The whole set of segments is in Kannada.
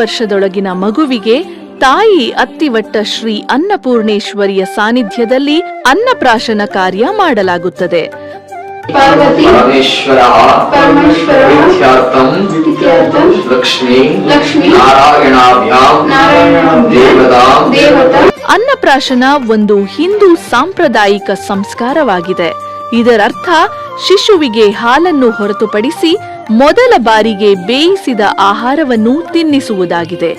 ವರ್ಷದೊಳಗಿನ ಮಗುವಿಗೆ ತಾಯಿ ಅತ್ತಿವಟ್ಟ ಶ್ರೀ ಅನ್ನಪೂರ್ಣೇಶ್ವರಿಯ ಸಾನ್ನಿಧ್ಯದಲ್ಲಿ ಅನ್ನಪ್ರಾಶನ ಕಾರ್ಯ ಮಾಡಲಾಗುತ್ತದೆ. ಅನ್ನಪ್ರಾಶನ ಒಂದು ಹಿಂದೂ ಸಾಂಪ್ರದಾಯಿಕ ಸಂಸ್ಕಾರವಾಗಿದೆ. ಇದರರ್ಥ ಶಿಶುವಿಗೆ ಹಾಲನ್ನು ಹೊರತುಪಡಿಸಿ ಮೊದಲ ಬಾರಿಗೆ ಬೇಯಿಸಿದ ಆಹಾರವನ್ನು ತಿನ್ನಿಸುವುದಾಗಿದೆ.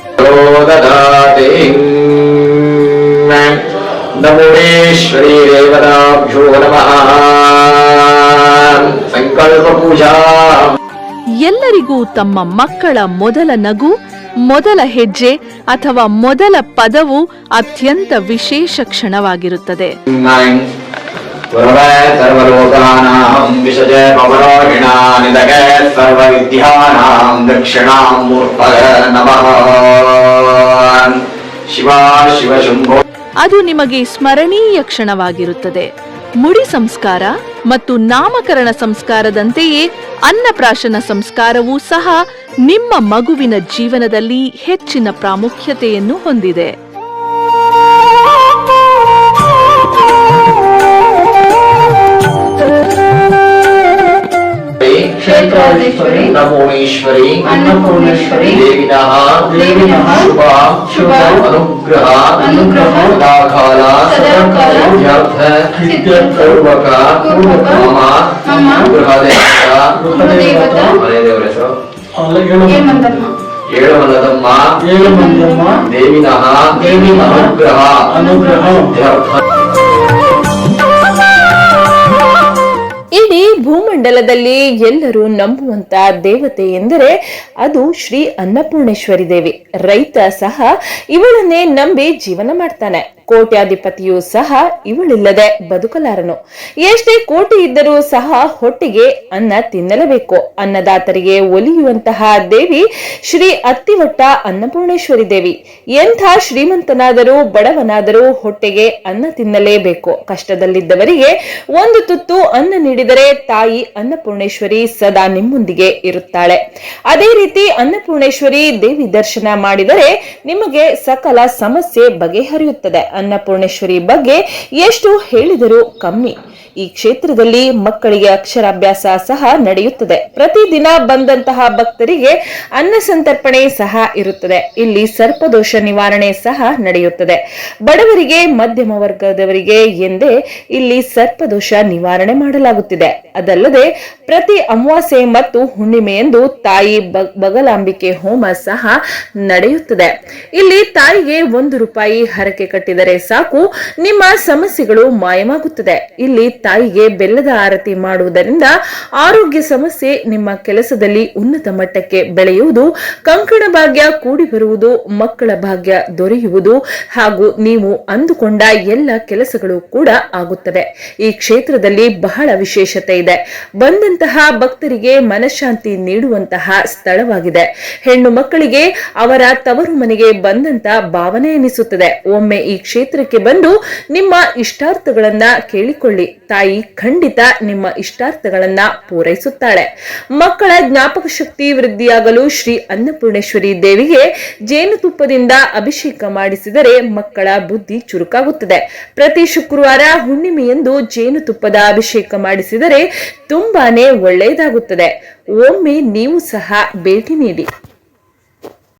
ಎಲ್ಲರಿಗೂ ತಮ್ಮ ಮಕ್ಕಳ ಮೊದಲ ನಗು, ಮೊದಲ ಹೆಜ್ಜೆ ಅಥವಾ ಮೊದಲ ಪದವು ಅತ್ಯಂತ ವಿಶೇಷ ಕ್ಷಣವಾಗಿರುತ್ತದೆ. गुरवे सर्वलोकानां विशज पवरोहिणा निदगे सर्वविद्यानां दक्षिणां मूर्तये नमः शिवा शिव शम्भो ಅದು ನಿಮಗೆ ಸ್ಮರಣೀಯ ಕ್ಷಣವಾಗಿರುತ್ತದೆ ಮುಡಿ ಸಂಸ್ಕಾರ ಮತ್ತು ನಾಮಕರಣ ಸಂಸ್ಕಾರದಂತೆಯೇ ಅನ್ನಪ್ರಾಶನ ಸಂಸ್ಕಾರವೂ ಸಹ ನಿಮ್ಮ ಮಗುವಿನ ಜೀವನದಲ್ಲಿ ಹೆಚ್ಚಿನ ಪ್ರಾಮುಖ್ಯತೆಯನ್ನು ಹೊಂದಿದೆ क्षेत्राधीश्वरी अन्नपूर्णेश्वरी अन्नपूर्णेश्वरी देविनः देविनः शुभ शुभ अनुग्रह अनुग्रह सदाकाल सदाकाल सिद्ध्यर्थ सिद्ध्यर्थ पूर्वक पूर्वक मम मम ಗೃಹದೇವತ ಗೃಹದೇವತ ಮನೆ ದೇವರ ಹೆಸರು ಹೇಮಂತಮ್ಮ ಏಳು ಮಲ್ಲದಮ್ಮ ಏಳು ಮಂದಮ್ಮ ದೇವಿನಃ ದೇವಿನಃ ಅನುಗ್ರಹ ಅನುಗ್ರಹ ಸಿದ್ಧ್ಯರ್ಥ ಇಡೀ ಭೂಮಂಡಲದಲ್ಲಿ ಎಲ್ಲರೂ ನಂಬುವಂತ ದೇವತೆ ಎಂದರೆ ಅದು ಶ್ರೀ ಅನ್ನಪೂರ್ಣೇಶ್ವರಿ ದೇವಿ. ರೈತ ಸಹ ಇವಳನ್ನೇ ನಂಬಿ ಜೀವನ ಮಾಡ್ತಾನೆ. ಕೋಟ್ಯಾಧಿಪತಿಯು ಸಹ ಇವಳಿಲ್ಲದೆ ಬದುಕಲಾರನು. ಎಷ್ಟೇ ಕೋಟಿ ಇದ್ದರೂ ಸಹ ಹೊಟ್ಟಿಗೆ ಅನ್ನ ತಿನ್ನಲೇಬೇಕು. ಅನ್ನದಾತರಿಗೆ ಒಲಿಯುವಂತಹ ದೇವಿ ಶ್ರೀ ಅತ್ತಿವಟ್ಟ ಅನ್ನಪೂರ್ಣೇಶ್ವರಿ ದೇವಿ. ಎಂಥ ಶ್ರೀಮಂತನಾದರೂ ಬಡವನಾದರೂ ಹೊಟ್ಟೆಗೆ ಅನ್ನ ತಿನ್ನಲೇಬೇಕು. ಕಷ್ಟದಲ್ಲಿದ್ದವರಿಗೆ ಒಂದು ತುತ್ತು ಅನ್ನ ನೀಡಿದರೆ ತಾಯಿ ಅನ್ನಪೂರ್ಣೇಶ್ವರಿ ಸದಾ ನಿಮ್ಮೊಂದಿಗೆ ಇರುತ್ತಾಳೆ. ಅದೇ ರೀತಿ ಅನ್ನಪೂರ್ಣೇಶ್ವರಿ ದೇವಿ ದರ್ಶನ ಮಾಡಿದರೆ ನಿಮಗೆ ಸಕಲ ಸಮಸ್ಯೆ ಬಗೆಹರಿಯುತ್ತದೆ. ಅನ್ನಪೂರ್ಣೇಶ್ವರಿ ಬಗ್ಗೆ ಎಷ್ಟು ಹೇಳಿದರೂ ಕಮ್ಮಿ. ಈ ಕ್ಷೇತ್ರದಲ್ಲಿ ಮಕ್ಕಳಿಗೆ ಅಕ್ಷರಾಭ್ಯಾಸ ಸಹ ನಡೆಯುತ್ತದೆ. ಪ್ರತಿದಿನ ಬಂದಂತಹ ಭಕ್ತರಿಗೆ ಅನ್ನ ಸಂತರ್ಪಣೆ ಸಹ ಇರುತ್ತದೆ. ಇಲ್ಲಿ ಸರ್ಪದೋಷ ನಿವಾರಣೆ ಸಹ ನಡೆಯುತ್ತದೆ. ಬಡವರಿಗೆ, ಮಧ್ಯಮ ವರ್ಗದವರಿಗೆ ಎಂದೇ ಇಲ್ಲಿ ಸರ್ಪದೋಷ ನಿವಾರಣೆ ಮಾಡಲಾಗುತ್ತಿದೆ. ಅದಲ್ಲದೆ okay ಪ್ರತಿ ಅಮಾವಾಸ್ಯೆ ಮತ್ತು ಹುಣ್ಣಿಮೆಯಂದು ತಾಯಿ ಬಗಲಾಂಬಿಕೆ ಹೋಮ ಸಹ ನಡೆಯುತ್ತದೆ. ಇಲ್ಲಿ ತಾಯಿಗೆ ಒಂದು ರೂಪಾಯಿ ಹರಕೆ ಕಟ್ಟಿದರೆ ಸಾಕು, ನಿಮ್ಮ ಸಮಸ್ಯೆಗಳು ಮಾಯವಾಗುತ್ತದೆ. ಇಲ್ಲಿ ತಾಯಿಗೆ ಬೆಲ್ಲದ ಆರತಿ ಮಾಡುವುದರಿಂದ ಆರೋಗ್ಯ ಸಮಸ್ಯೆ ನಿಮ್ಮ ಕೆಲಸದಲ್ಲಿ ಉನ್ನತ ಮಟ್ಟಕ್ಕೆ ಬೆಳೆಯುವುದು, ಕಂಕಣ ಭಾಗ್ಯ ಕೂಡಿ ಬರುವುದು, ಮಕ್ಕಳ ಭಾಗ್ಯ ದೊರೆಯುವುದು ಹಾಗೂ ನೀವು ಅಂದುಕೊಂಡ ಎಲ್ಲ ಕೆಲಸಗಳು ಕೂಡ ಆಗುತ್ತವೆ ಈ ಕ್ಷೇತ್ರದಲ್ಲಿ ಬಹಳ ವಿಶೇಷತೆ ಇದೆ. ಬಂದಂತಹ ಭಕ್ತರಿಗೆ ಮನಃಶಾಂತಿ ನೀಡುವಂತಹ ಸ್ಥಳವಾಗಿದೆ. ಹೆಣ್ಣು ಮಕ್ಕಳಿಗೆ ಅವರ ತವರು ಮನೆಗೆ ಬಂದಂತ ಭಾವನೆ ಎನಿಸುತ್ತದೆ. ಒಮ್ಮೆ ಈ ಕ್ಷೇತ್ರಕ್ಕೆ ಬಂದು ನಿಮ್ಮ ಇಷ್ಟಾರ್ಥಗಳನ್ನ ಕೇಳಿಕೊಳ್ಳಿ. ತಾಯಿ ಖಂಡಿತ ನಿಮ್ಮ ಇಷ್ಟಾರ್ಥಗಳನ್ನ ಪೂರೈಸುತ್ತಾಳೆ. ಮಕ್ಕಳ ಜ್ಞಾಪಕ ಶಕ್ತಿ ವೃದ್ಧಿಯಾಗಲು ಶ್ರೀ ಅನ್ನಪೂರ್ಣೇಶ್ವರಿ ದೇವಿಗೆ ಜೇನುತುಪ್ಪದಿಂದ ಅಭಿಷೇಕ ಮಾಡಿಸಿದರೆ ಮಕ್ಕಳ ಬುದ್ಧಿ ಚುರುಕಾಗುತ್ತದೆ. ಪ್ರತಿ ಶುಕ್ರವಾರ ಹುಣ್ಣಿಮೆಯಂದು ಜೇನುತುಪ್ಪದ ಅಭಿಷೇಕ ಮಾಡಿಸಿದರೆ ತುಂಬಾನೇ ಒಳ್ಳೆಯದಾಗುತ್ತದೆ. ಒಮ್ಮೆ ನೀವು ಸಹ ಭೇಟಿ ನೀಡಿ.